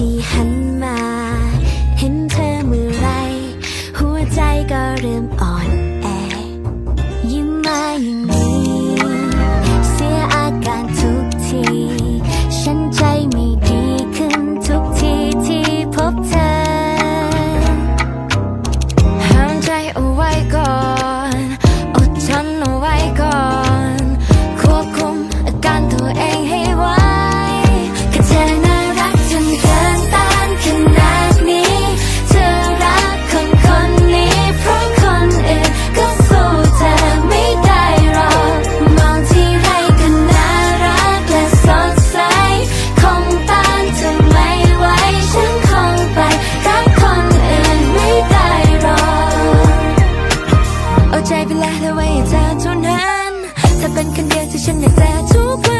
ที่หันมา เห็นเธอเมื่อไร หัวใจก็เริ่มอ่อน ที่ฉันได้แปลทุกวัน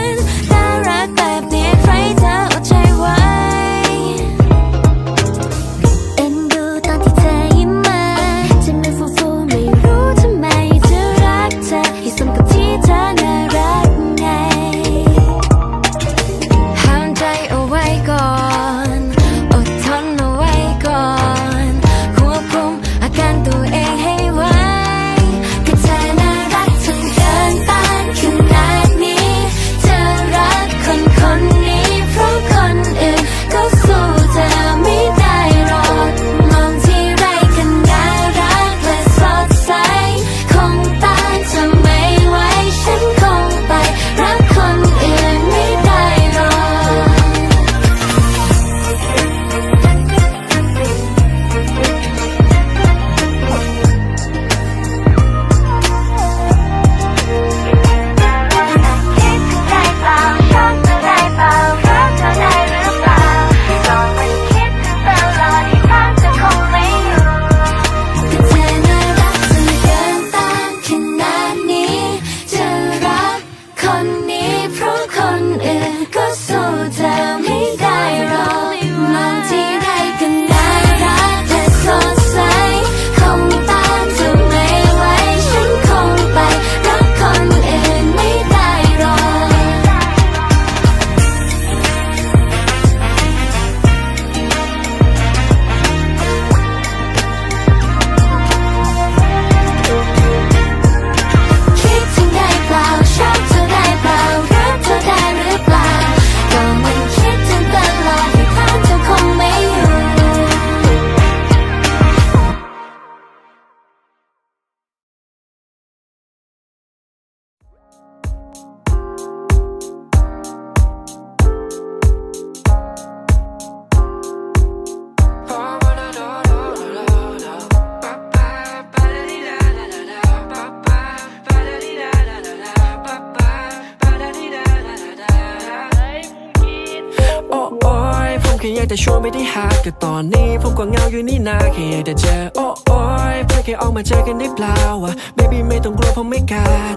พียงแต่ชวนไม่ได้หาก็ตอนนี้ผมก็เงาอยู่นี่นาแค่อยากจะเจอโอ้โอ้ยเพื่อแค่ออกมาเจอกันได้เปล่าวะ baby ไม่ต้องกลัวผมไม่กาด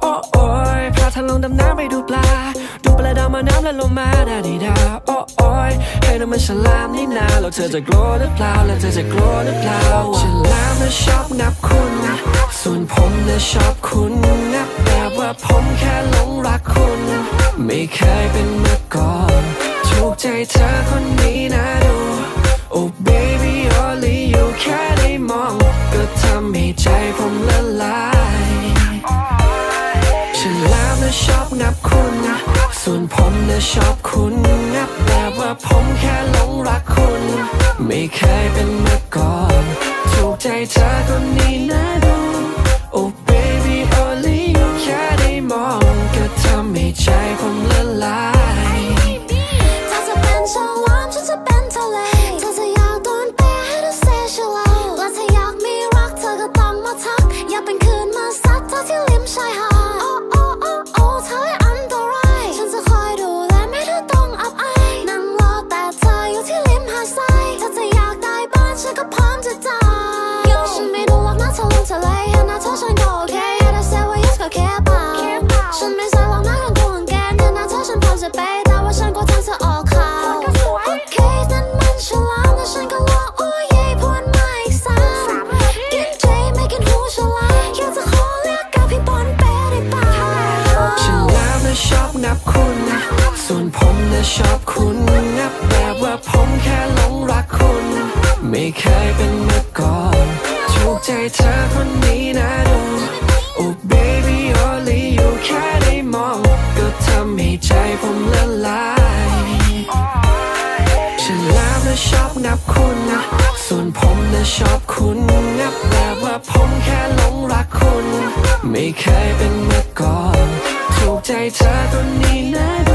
โอ้โอ้ยพาทะลงดำน้ำไปดูปลา ดูปลาดำมาน้ำแล้วลงมาดาดีดาโอ้โอ้ยให้น้ำมันฉลามนี่นาแล้วเธอจะกลัวหรือเปล่าแล้วเธอจะกลัวหรือเปล่าฉลามน่ะชอบนับคุณ ส่วนผมน่ะชอบคุณนับแบบว่าผมแค่หลงรักคุณ ไม่เคยเป็นมาก่อน ถูกใจเธอคนนี้นะดู Oh baby only you แค่ได้มอง ก็ทำให้ใจผมละลายฉันแล้วนะชอบงับคุณส่วนผมนะชอบคุณงับแต่ว่าผมแค่หลงรักคุณ ไม่เคยเป็นมาก่อน ถูกใจเธอคนนี้นะ 能知道。有时迷路落馬就亂查理，向那抽上個 OK，一對社會一個 care 爆。順便上落馬向顧問鏡，向那抽上泡著杯，但我上過探測我靠。OK，但問出冷的身高落。นับคุณส่วนผมนะชอบคุณนับแบบว่าผมแค่หลงรักคุณ ไม่เคยเป็นมื่อก่อนถูกใจเธอคนนี้นะดู Oh baby only you แค่ได้มอง ก็ทำให้ใจผมละลายฉันแล้วนะชอบงับคุณนะส่วนผมนะชอบคุณงับแบบว่าผมแค่หลงรักคุณ ไม่เคยเป็นมื่อก่อนถูกใจเธอตัวนี้นะ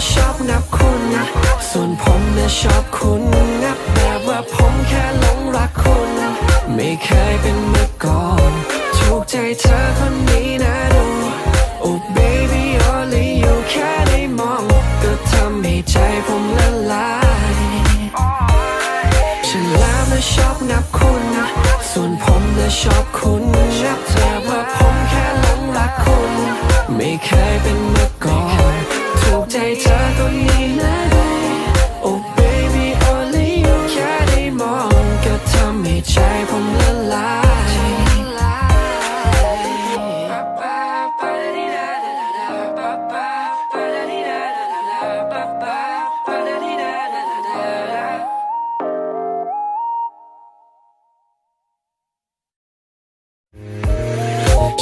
นแล้วนะชอบงับคุณส่วนผมนะชอบคุณงับแบบว่าผมแค่หลงรักคุณไม่เคยเป็นเมื่อก่อนถูกใจเธอคนนี้นะดู Oh baby only you แค่ได้มอง ก็ทำให้ใจผมละลายฉันแล้วนะชอบงับคุณส่วนผมนะชอบคุณงับแต่ว่าผมแค่หลงรักคุณ ไม่เคยเป็นเมื่อก่อน ใจเธอคนนี้นะดู Oh baby only you แค่ได้มองก็ทำให้ใจผมละลาย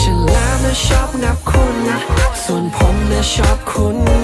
ฉันแล้วนะชอบงับคุณส่วนผมนะชอบคุณ